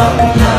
love.